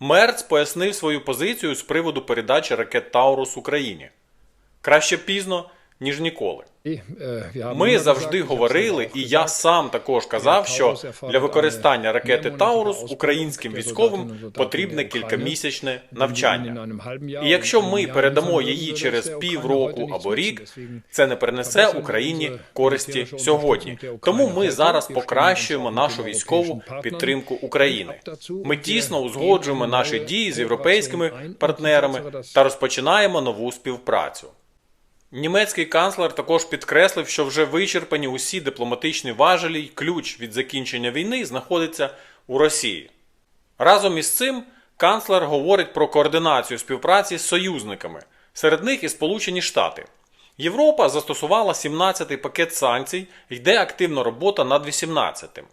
Мерц пояснив свою позицію з приводу передачі ракет Таурус Україні. Краще пізно, ніж ніколи. Ми завжди говорили, і я сам також казав, що для використання ракети Таурус українським військовим потрібне кількамісячне навчання. І якщо ми передамо її через півроку або рік, це не принесе Україні користі сьогодні. Тому ми зараз покращуємо нашу військову підтримку України. Ми тісно узгоджуємо наші дії з європейськими партнерами та розпочинаємо нову співпрацю. Німецький канцлер також підкреслив, що вже вичерпані усі дипломатичні важелі й ключ від закінчення війни знаходиться у Росії. Разом із цим канцлер говорить про координацію співпраці з союзниками, серед них і Сполучені Штати. Європа застосувала 17-й пакет санкцій, йде активна робота над 18-тим.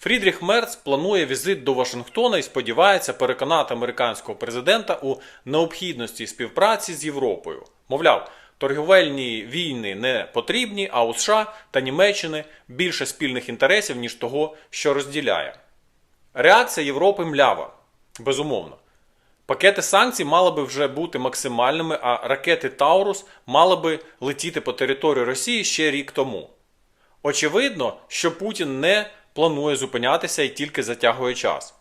Фрідріх Мерц планує візит до Вашингтона і сподівається переконати американського президента у необхідності співпраці з Європою. Мовляв, торгівельні війни не потрібні, а у США та Німеччини більше спільних інтересів, ніж того, що розділяє. Реакція Європи млява, безумовно. Пакети санкцій мали би вже бути максимальними, а ракети Таурус мали би летіти по території Росії ще рік тому. Очевидно, що Путін не планує зупинятися і тільки затягує час.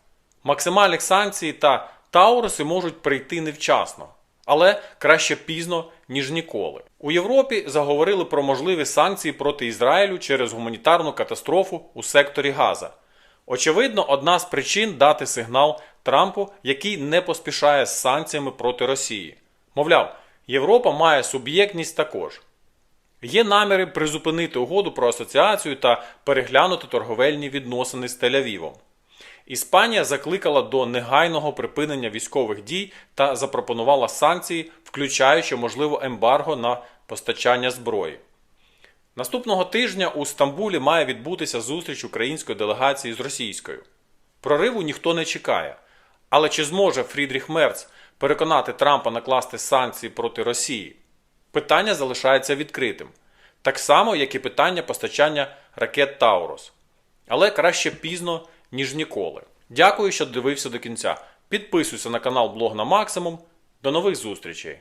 Максимальних санкцій та Тауруси можуть прийти невчасно, але краще пізно, ніж ніколи. У Європі заговорили про можливі санкції проти Ізраїлю через гуманітарну катастрофу у секторі Газа. Очевидно, одна з причин дати сигнал Трампу, який не поспішає з санкціями проти Росії. Мовляв, Європа має суб'єктність також. Є наміри призупинити угоду про асоціацію та переглянути торговельні відносини з Тель-Авівом. Іспанія закликала до негайного припинення військових дій та запропонувала санкції, включаючи можливо ембарго на постачання зброї. Наступного тижня у Стамбулі має відбутися зустріч української делегації з російською. Прориву ніхто не чекає. Але чи зможе Фрідріх Мерц переконати Трампа накласти санкції проти Росії? Питання залишається відкритим, так само, як і питання постачання ракет Таурус. Але краще пізно, ніж ніколи. Дякую, що дивився до кінця. Підписуйся на канал Блог на Максимум. До нових зустрічей!